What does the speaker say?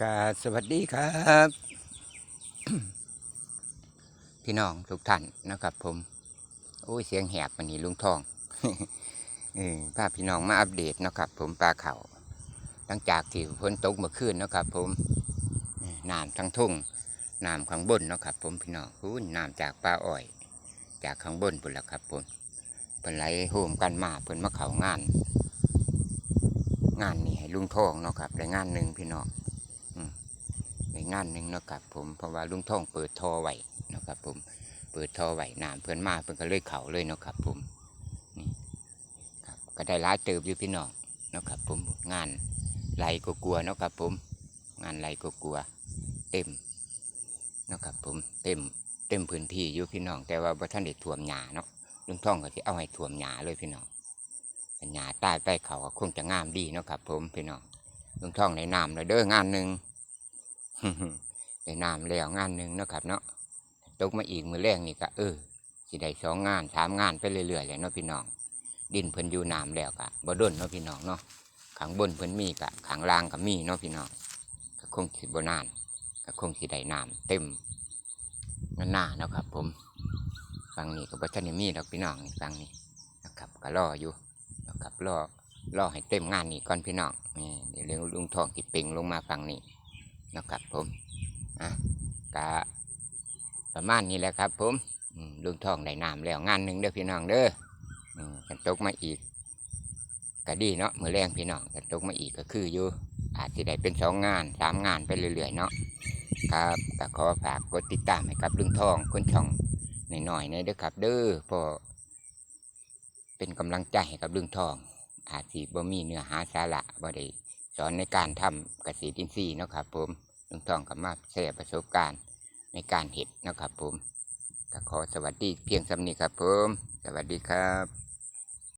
กาสวัสดีครับ พี่น้องทุกท่านนะครับ ผม โอ้ยเสียงแหบมันนี่ลุงทองเออพาพี่น้องมาอัปเดตนะครับ ผมปลาเขาหลังจากที่ฝนตกเมื่อคืนนะครับ ผมน้ำทั้งทุ่งน้ำข้างบนนะครับ ผมพี่น้องอู้ยน้ำจากปลาอ้อย จากข้างบนพุ่นละครับผมเพิ่นไหลโฮมกันมาเพิ่นมาเขางาน งานนี้ให้ลุงทองเนาะครับได้งานหนึ่งพี่น้อง งานหนึ่งนะครับผมเพราะว่าลุงท่องเปิดท่อไว้นะครับผมเปิดท่อไว้น้ำเพิ่อนมาเพิ่อนก็เลยเขาเลยนะครับผมนี่ครับก็ได้ร้ายเติบอยู่พี่น้องนะครับผมงานไหลก็กลัวๆนะครับผมงานไหลก็กลัวเต็มนะครับผมเต็มเต็มพื้นที่อยู่พี่น้อง แต่ว่าบ่ท่านได้ท่วมหญ้าเนาะลุงท่องก็สิเอาให้ท่วมหญ้าเลยพี่น้องปัญญาใต้ใต้เขาก็คงจะงามดีเนาะครับ ผมพี่น้องลุงท่องในน้ำเลยเด้องานหนึ่ง ในน้ำแล้วงานหนึ่งนะครับ เนาะตกมาอีกมือแรงนี่ก็เออสิได้สองงานสามงานไปเรื่อยๆเลยเนาะพี่น้อง ดินเพิ่นอยู่น้ำแล้วกะบ่ด้นเนาะพี่น้องเนาะขังบนเพิ่นมีกะขังล่างก็มีเนาะพี่น้องก็คงสิบ่นานก็คงสิได้น้ำเต็มหน้าเนาะครับ ผมฟังนี้ก็บ่ทันได้มีดอกพี่น้องนี่ฟังนี้นะครับก็รออยู่นะครับรอรอให้เต็มงานนี้ก่อนพี่น้องนี่เดี๋ยวเรื่องลุงทองกิเป่งลงมาฝั่งนี้ นะครับผมอะกะประมาณนี้แหละครับผมอืมลุงทองได้น้ำแล้วงานหนึ่งเด้อพี่น้องเด้อกันตกมาอีกก็ดีเนาะมือแรงพี่น้องกันตกมาอีกก็คืออยู่อาจจะได้เป็นสองงานสามงานไปเรื่อยๆเนาะครับก็ขอฝากกดติดตามให้กับลุงทองคนช่องหน่อยๆนะเด้อครับ เด้อพอเป็นกำลังใจให้กับลุงทอง อาจสิบ่มีเนื้อหาสาระบ่ได้ สอนในการทำเกษตรอินทรีย์นะครับผมลุงทองกับมาแชร์ประสบการณ์ในการเห็ดนะครับผมก็ขอสวัสดีเพียงสำนี้ครับผม สวัสดีครับ